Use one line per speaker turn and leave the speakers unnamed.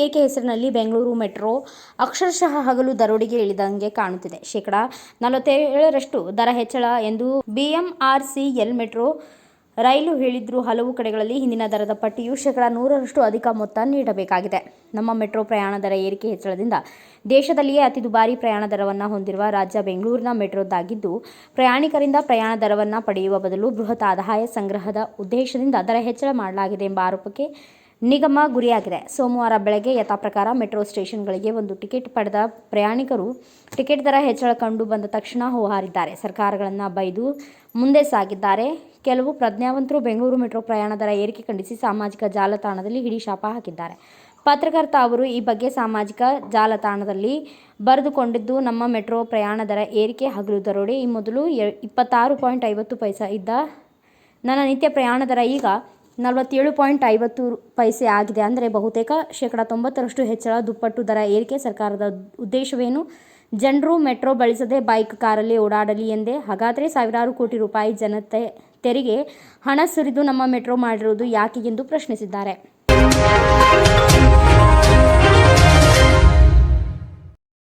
ಏರಿಕೆ ಹೆಸರಿನಲ್ಲಿ ಬೆಂಗಳೂರು ಮೆಟ್ರೋ ಅಕ್ಷರಶಃ ಹಗಲು ದರೋಡಿಗೆ ಇಳಿದಂಗೆ ಕಾಣುತ್ತಿದೆ. ಶೇಕಡ ನಲವತ್ತೇಳರಷ್ಟು ದರ ಹೆಚ್ಚಳ ಎಂದು ಬಿಎಂಆರ್ಸಿಎಲ್ ಮೆಟ್ರೋ ರೈಲು ಹೇಳಿದ್ರು. ಹಲವು ಕಡೆಗಳಲ್ಲಿ ಹಿಂದಿನ ದರದ ಪಟ್ಟಿಯು ಶೇಕಡ ನೂರರಷ್ಟು ಅಧಿಕ ಮೊತ್ತ ನೀಡಬೇಕಾಗಿದೆ. ನಮ್ಮ ಮೆಟ್ರೋ ಪ್ರಯಾಣ ದರ ಏರಿಕೆ ಹೆಚ್ಚಳದಿಂದ ದೇಶದಲ್ಲಿಯೇ ಅತಿ ದುಬಾರಿ ಪ್ರಯಾಣ ದರವನ್ನು ಹೊಂದಿರುವ ರಾಜ್ಯ ಬೆಂಗಳೂರಿನ ಮೆಟ್ರೋದ್ದಾಗಿದ್ದು ಪ್ರಯಾಣಿಕರಿಂದ ಪ್ರಯಾಣ ದರವನ್ನು ಪಡೆಯುವ ಬದಲು ಬೃಹತ್ ಆದಾಯ ಸಂಗ್ರಹದ ಉದ್ದೇಶದಿಂದ ದರ ಹೆಚ್ಚಳ ಮಾಡಲಾಗಿದೆ ಎಂಬ ಆರೋಪಕ್ಕೆ ನಿಗಮ ಗುರಿಯಾಗಿದೆ. ಸೋಮವಾರ ಬೆಳಗ್ಗೆ ಯಥಾಪ್ರಕಾರ ಮೆಟ್ರೋ ಸ್ಟೇಷನ್ಗಳಿಗೆ ಒಂದು ಟಿಕೆಟ್ ಪಡೆದ ಪ್ರಯಾಣಿಕರು ಟಿಕೆಟ್ ದರ ಹೆಚ್ಚಳ ಕಂಡು ಬಂದ ತಕ್ಷಣ ಹೋಹಾರಿದ್ದಾರೆ. ಸರ್ಕಾರಗಳನ್ನು ಬೈದು ಮುಂದೆ ಸಾಗಿದ್ದಾರೆ. ಕೆಲವು ಪ್ರಜ್ಞಾವಂತರು ಬೆಂಗಳೂರು ಮೆಟ್ರೋ ಪ್ರಯಾಣ ದರ ಏರಿಕೆ ಖಂಡಿಸಿ ಸಾಮಾಜಿಕ ಜಾಲತಾಣದಲ್ಲಿ ಹಿಡಿ ಶಾಪ ಹಾಕಿದ್ದಾರೆ. ಪತ್ರಕರ್ತ ಅವರು ಈ ಬಗ್ಗೆ ಸಾಮಾಜಿಕ ಜಾಲತಾಣದಲ್ಲಿ ಬರೆದುಕೊಂಡಿದ್ದು, ನಮ್ಮ ಮೆಟ್ರೋ ಪ್ರಯಾಣ ದರ ಏರಿಕೆ ಹಗಲು ದರೋಡೆ. ಈ ಮೊದಲು ಇಪ್ಪತ್ತಾರು ಪಾಯಿಂಟ್ ಐವತ್ತು ಪೈಸಾ ಇದ್ದ ನನ್ನ ನಿತ್ಯ ಪ್ರಯಾಣ ದರ ಈಗ ನಲವತ್ತೇಳು ಪಾಯಿಂಟ್ ಐವತ್ತು ಪೈಸೆ ಆಗಿದೆ. ಅಂದರೆ ಬಹುತೇಕ ಶೇಕಡ ತೊಂಬತ್ತರಷ್ಟು ಹೆಚ್ಚಳ, ದುಪ್ಪಟ್ಟು ದರ ಏರಿಕೆ ಸರ್ಕಾರದ ಉದ್ದೇಶವೇನು? ಜನರು ಮೆಟ್ರೋ ಬಳಸದೆ ಬೈಕ್ ಕಾರಲ್ಲಿ ಓಡಾಡಲಿ ಎಂದೇ ಹಾಗಾದರೆ ಸಾವಿರಾರು ಕೋಟಿ ರೂಪಾಯಿ ಜನತೆ ತೆರಿಗೆ ಹಣ ಸುರಿದು ನಮ್ಮ ಮೆಟ್ರೋ ಮಾಡಿರುವುದು ಯಾಕೆ ಎಂದು ಪ್ರಶ್ನಿಸಿದ್ದಾರೆ.